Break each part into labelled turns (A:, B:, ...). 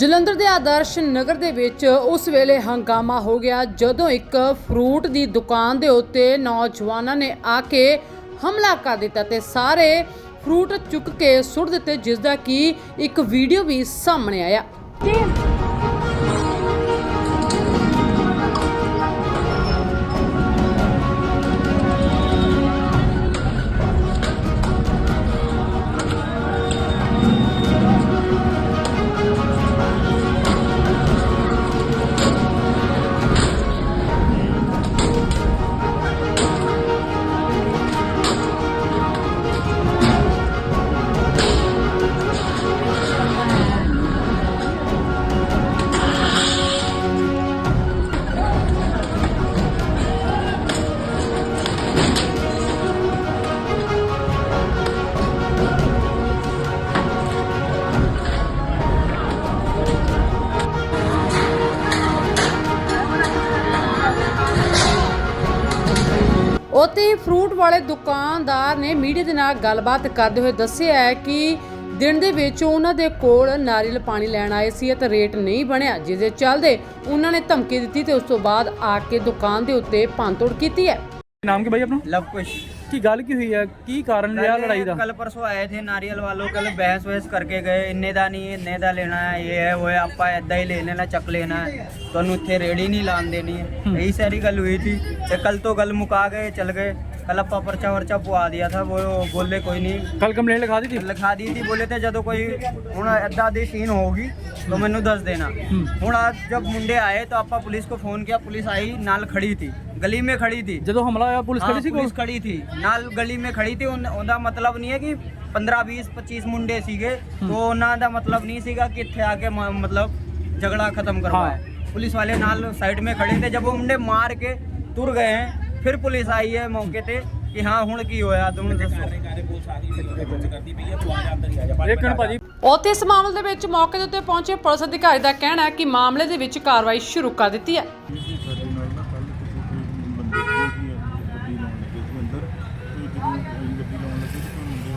A: ਜਲੰਧਰ ਦੇ ਆਦਰਸ਼ ਨਗਰ ਦੇ ਵਿੱਚ ਉਸ ਵੇਲੇ ਹੰਗਾਮਾ ਹੋ ਗਿਆ ਜਦੋਂ ਇੱਕ ਫਰੂਟ ਦੀ ਦੁਕਾਨ ਦੇ ਉੱਤੇ ਨੌਜਵਾਨਾਂ ਨੇ ਆ ਕੇ ਹਮਲਾ ਕਰ ਦਿੱਤਾ ਤੇ ਸਾਰੇ ਫਰੂਟ ਚੁੱਕ ਕੇ ਸੁੱਟ ਦਿੱਤੇ ਜਿਸ ਦਾ ਕਿ ਇੱਕ ਵੀਡੀਓ ਵੀ ਸਾਹਮਣੇ ਆਇਆ। ਫਰੂਟ ਵਾਲੇ ਦੁਕਾਨਦਾਰ ਨੇ ਮੀਡੀਆ ਦੇ ਨਾਲ ਗੱਲਬਾਤ ਕਰਦੇ ਹੋਏ ਦੱਸਿਆ ਹੈ ਕਿ ਦਿਨ ਦੇ ਵਿੱਚ ਉਹਨਾਂ ਦੇ ਕੋਲ ਨਾਰੀਅਲ ਪਾਣੀ ਲੈਣ ਆਏ ਸੀ ਅਤੇ ਰੇਟ ਨਹੀਂ ਬਣਿਆ ਜਿਸ ਦੇ ਚੱਲਦੇ ਉਹਨਾਂ ਨੇ ਧਮਕੀ ਦਿੱਤੀ ਤੇ ਉਸ ਤੋਂ ਬਾਅਦ ਆ ਕੇ ਦੁਕਾਨ ਦੇ ਉੱਤੇ ਭੰਨਤੋੜ ਕੀਤੀ ਹੈ
B: नाम क्या भाई अपना
C: लव कुश
B: की गल की हुई है की कारण रहा लड़ाई का
C: कल परसों आए थे नारियल वालों कल बहस वहस करके गए इन्ने दा नहीं इन्ने दा लेना है ये है वो है आपा ऐदा ही ले लेना चक लेना है ਤੁਹਾਨੂੰ ਇੱਥੇ ਰੇੜੀ ਨਹੀਂ ਲਾਣ ਦੇਣੀ ਹੈ यही सारी गल हुई थी ਤੇ ਕੱਲ ਤੋਂ ਗੱਲ ਮੁਕਾ ਗਏ ਚਲ ਗਏ ਕੱਲ ਆਪਾਂ ਪਰਚਾ ਵਰਚਾ ਪਵਾ ਦਿਆ था वो बोले कोई नहीं
B: कल कंप्लेंट लिखा दी थी
C: ਲਿਖਾ ਦੀ ਥੀ ਬੋਲੇ ਤੇ ਜਦੋਂ ਕੋਈ ਹੁਣ ਐਦਾਂ ਦੀ ਸੀਨ ਹੋਊਗੀ ਤਾਂ ਮੈਨੂੰ ਦੱਸ ਦੇਣਾ ਹੁਣ ਅੱਜ ਜਬ ਮੁੰਡੇ ਆਏ ਤਾਂ ਆਪਾਂ ਪੁਲਿਸ को फोन किया पुलिस आई नाल खड़ी थी गली में खड़ी थी
B: ਜਦੋਂ ਹਮਲਾ ਹੋਇਆ ਪੁਲਿਸ
C: ਹਾਂ,
B: ਖੜੀ ਸੀ ਕੋਲ
C: ਪੁਲਿਸ ਖੜੀ ਸੀ ਨਾਲ ਗਲੀ ਮੇ ਖੜੀ ਸੀ ਉਨ- ਉਹਦਾ ਮਤਲਬ ਨਹੀਂ ਹੈ ਕਿ 15 20 25 ਮੁੰਡੇ ਸੀਗੇ ਤੋਂ ਉਹਨਾਂ ਦਾ ਮਤਲਬ ਨਹੀਂ ਸੀਗਾ ਕਿ ਇੱਥੇ ਆ ਕੇ ਮ- ਮਤਲਬ ਝਗੜਾ ਖਤਮ ਕਰਵਾਏ ਪੁਲਿਸ ਵਾਲੇ ਨਾਲ ਸਾਈਡ में खड़े थे जब वो मुंडे मार के तुर गए हैं ਫਿਰ ਪੁਲਿਸ ਆਈ ਹੈ ਮੌਕੇ ਤੇ ਕਿ ਹਾਂ ਹੁਣ ਕੀ ਹੋਇਆ? ਤੁਹਾਨੂੰ ਦੱਸੋ।
B: ਲੇਕਿਨ ਭਾਜੀ।
A: ਉੱਥੇ ਇਸ ਮਾਮਲੇ ਦੇ ਵਿੱਚ ਮੌਕੇ ਦੇ ਉੱਤੇ ਪਹੁੰਚੇ ਪੁਲਿਸ ਅਧਿਕਾਰੀ ਦਾ ਕਹਿਣਾ ਹੈ ਕਿ ਮਾਮਲੇ ਦੇ ਵਿੱਚ ਕਾਰਵਾਈ ਸ਼ੁਰੂ ਕਰ ਦਿੱਤੀ ਹੈ।
D: ਜੀ।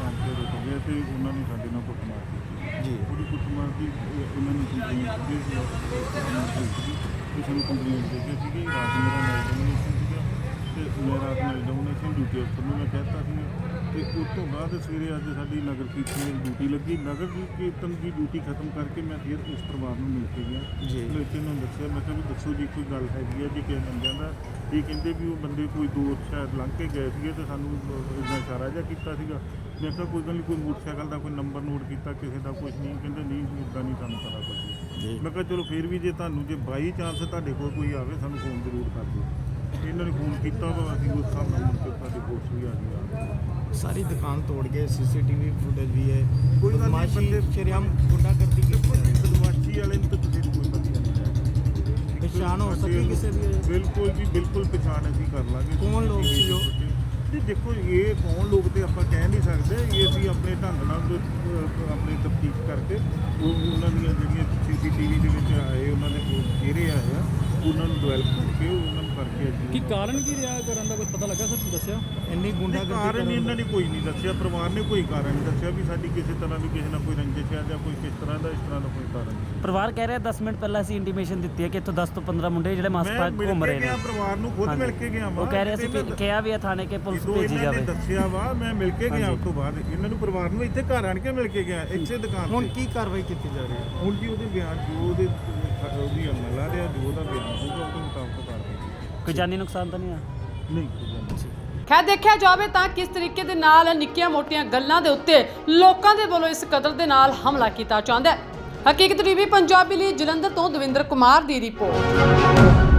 D: ਉਹਨਾਂ ਨੇ ਸਾਡੇ ਨਾਲ ਕੁੱਟਮਾਰ ਕੀਤੀ ਜੀ ਉਹਦੀ ਕੁੱਟਮਾਰ ਦੀ ਅਹ, ਉਹਨਾਂ ਨੇ ਕੰਪਲੇਂਟ ਕੀਤੀ ਸੀ ਤੇ ਸਾਨੂੰ ਕੰਪਲੇਂਟ ਦੇ ਕਿ ਰਾਤ ਨੂੰ ਮੇਰਾ ਮੈਚ ਸੀ ਅਫਸਰ ਨੂੰ ਮੈਂ ਕਹਿਤਾ ਸੀ। ਤੇ ਉਸ ਤੋਂ ਬਾਅਦ ਸਵੇਰੇ ਅੱਜ ਸਾਡੀ ਨਗਰ ਕੀਰਤਨ ਦੀ ਡਿਊਟੀ ਲੱਗੀ। ਨਗਰ ਕੀ- ਕੀਰਤਨ ਦੀ ਡਿਊਟੀ ਖਤਮ ਕਰਕੇ ਮੈਂ ਫਿਰ ਉਸ ਪਰਿਵਾਰ ਨੂੰ ਮਿਲ ਕੇ ਗਿਆ। ਜੀ। ਲੇਕਿਨ ਨੂੰ ਦੱਸਿਆ ਮੈਂ ਕਿਹਾ ਵੀ ਦੱਸੋ ਜੀ ਕੋਈ ਗੱਲ ਹੈਗੀ ਹੈ ਜੀ ਕਿਸੇ ਬੰਦਿਆਂ ਦਾ ਇਹ ਕਹਿੰਦੇ ਵੀ ਉਹ ਬੰਦੇ ਕੋਈ ਦੋ ਸ਼ਾਇਦ ਲੰਘ ਕੇ ਗਏ ਸੀਗੇ ਤੇ ਸਾਨੂੰ ਇਦਾਂ ਇਸ਼ਾਰਾ ਜਿਹਾ ਕੀਤਾ ਸੀਗਾ। ਮੈਂ ਕਿਹਾ ਕੋਈ ਗੱਲ ਨਹੀਂ ਕੋਈ ਮੋਟਰਸਾਈਕਲ ਦਾ ਕੋਈ ਨੰਬਰ ਨੋਟ ਕੀਤਾ ਕਿਸੇ ਦਾ ਕੁਝ ਨਹੀਂ ਕਹਿੰਦੇ ਨਹੀਂ ਇਦਾਂ ਨਹੀਂ ਸਾਨੂੰ ਪਤਾ ਕੁਝ ਮੈਂ ਕਿਹਾ ਚਲੋ ਫਿਰ ਵੀ ਜੇ ਤੁਹਾਨੂੰ ਜੇ ਬਾਈ ਚਾਂਸ ਤੁਹਾਡੇ ਕੋਲ ਕੋਈ ਆਵੇ ਸਾਨੂੰ ਫੋਨ ਜ਼ਰੂਰ ਕਰ ਦਿਓ। ਇਹਨਾਂ ਨੇ ਫੋਨ ਕੀਤਾ ਤਾਂ ਅਸੀਂ ਉਸ ਹਿਸਾਬ ਨਾਲ ਮੁੜ ਕੇ ਤੁਹਾਡੇ ਪੁਲਿਸ ਵੀ ਆ ਗਈ
E: ਸਾਰੀ ਦੁਕਾਨ ਤੋੜ ਗਏ ਸੀਸੀਟੀਵੀ ਫੁਟੇਜ ਵੀ ਹੈ।
D: ਕੋਈ ਗੱਲ ਨਹੀਂ, ਬੰਦੇ-
E: ਸ਼ਰੇਆਮ ਜਾ ਰਹੀ ਹੈ।
D: ਬਦਮਾਸ਼ੀ ਵਾਲੇ ਨੂੰ ਤਾਂ ਕਿਸੇ ਨੂੰ ਕੋਈ ਪਤਾ ਨਹੀਂ
E: ਪਛਾਣ ਹੋ ਸਕੀ ਕਿਸੇ ਦੀ
D: ਬਿਲਕੁਲ ਜੀ ਬਿਲਕੁਲ ਪਛਾਣ ਅਸੀਂ ਕਰ ਲਾਂਗੇ।
E: ਕੌਣ ਲੋਕ ਸੀ ਉਹ?
D: ਤੇ ਦੇਖੋ ਇਹ ਕੌਣ ਲੋਕ ਤੇ ਆਪਾਂ ਕਹਿ ਨਹੀਂ ਸਕਦੇ। ਇਹ ਅਸੀਂ ਆਪਣੇ ਢੰਗ ਨਾਲ ਜੋ, ਆਪਣੀ ਤਫਤੀਸ਼ ਕਰਕੇ ਉਹ ਉਹਨਾਂ ਦੀਆਂ ਜਿਹੜੀਆਂ ਸੀਸੀਟੀਵੀ ਦੇ ਵਿੱਚ ਆਏ ਉਹਨਾਂ ਦੇ ਚਿਹਰੇ ਆਏ ਆ। ਉਹਨਾਂ ਨੂੰ ਡਿਵੈਲਪ ਕਰਕੇ ਉਹਨਾਂ ਨੂੰ ਕਰਕੇ
B: ਕੀ ਕਾਰਨ ਕੀ ਰਿਹਾ ਕਰਨ ਦਾ? ਕੁਝ ਪਤਾ ਲੱਗਾ ਸਰ ਦੱਸਿਆ?
E: ਇੰਨੀ ਗੁੰਡਾਗਰਦੀ
D: ਕਾਰਨ
E: ਕਰਨ
D: ਇਹਨਾਂ ਨੇ ਕੋਈ ਨਹੀਂ ਦੱਸਿਆ ਪਰਿਵਾਰ ਨੇ ਕੋਈ ਕਾਰਨ ਨਹੀਂ ਦੱਸਿਆ ਵੀ ਸਾਡੀ ਕਿਸੇ ਤਰ੍ਹਾਂ ਦੀ ਕਿਸੇ ਨਾਲ ਕੋਈ ਰੰਜਿਸ਼ ਹੈ ਜਾਂ ਕੋਈ ਕਿਸ ਤਰ੍ਹਾਂ ਦਾ ਇਸ ਤਰ੍ਹਾਂ ਦਾ ਕੋਈ ਕਾਰਨ ਨਹੀਂ।
F: ਪਰਿਵਾਰ ਕਹਿ ਰਿਹਾ 10 ਮਿੰਟ ਪਹਿਲਾਂ ਅਸੀਂ ਇੰਟੀਮੇਸ਼ਨ ਦਿੱਤੀ ਹੈ ਕਿ ਇੱਥੋਂ 10 ਤੋਂ 15 ਮੁੰਡੇ ਜਿਹੜੇ ਮਾਸਕ ਪਾ
D: ਮੈਂ ਮਿਲ
F: ਘੁੰਮ
D: ਕੇ
F: ਰਹੇ ਨੇ।
D: ਗਿਆ ਪਰਿਵਾਰ ਨੂੰ ਖੁਦ ਮਿਲ ਕੇ ਗਿਆ
F: ਉਹ ਕਹਿ ਰਹੇ ਸੀ ਕਿ ਕਿਹਾ ਵੀ ਹੈ ਥਾਣੇ ਕੇ ਪੁਲਿਸ
D: ਜਦੋਂ
F: ਭੇਜੀ
D: ਇਹਨਾਂ ਨੇ
F: ਜਾਵੇ।
D: ਦੱਸਿਆ ਵਾ ਮੈਂ ਮਿਲ ਕੇ ਗਿਆ ਉਸ ਤੋਂ ਬਾਅਦ ਇਹਨਾਂ ਨੂੰ ਪਰਿਵਾਰ ਨੂੰ ਇੱਥੇ ਘਰ ਆਣ ਕੇ ਮਿਲ ਕੇ ਗਿਆ ਇੱਥੇ ਦੁਕਾਨ
E: ਹੁਣ ਕੀ ਕਾਰਵਾਈ ਕੀਤੀ ਜਾ ਰਹੀ ਹੈ?
D: ਹੁਣ ਜੀ ਉਹਦੇ ਬਿਆਨ ਜੋ ਉਹਦੇ ਉਹਦੀ ਅਮਲ ਆ ਰਿਹਾ ਜੋ ਉਹਦਾ ਬਿਆਨ ਹੋਊਗਾ ਉਹਦੇ ਮੁਤਾਬਕ ਕਾਰਵਾਈ
F: ਕੋਈ ਜਾਨੀ ਨੁਕਸਾਨ ਤਾਂ ਨਹੀਂ ਆ?
D: ਨਹੀਂ ਕੋਈ
A: ਖੈਰ ਦੇਖਿਆ ਜਾਵੇ ਤਾਂ ਕਿਸ ਤਰੀਕੇ ਦੇ ਨਾਲ ਨਿੱਕੀਆਂ ਮੋਟੀਆਂ ਗੱਲਾਂ ਦੇ ਉੱਤੇ ਲੋਕਾਂ ਦੇ ਵੱਲੋਂ ਇਸ ਕਦਰ ਦੇ ਨਾਲ ਹਮਲਾ ਕੀਤਾ ਜਾਂਦਾ ਹੈ। ਹਕੀਕਤ ਟੀਵੀ ਪੰਜਾਬੀ ਲਈ ਜਲੰਧਰ ਤੋਂ ਦਵਿੰਦਰ ਕੁਮਾਰ ਦੀ ਰਿਪੋਰਟ।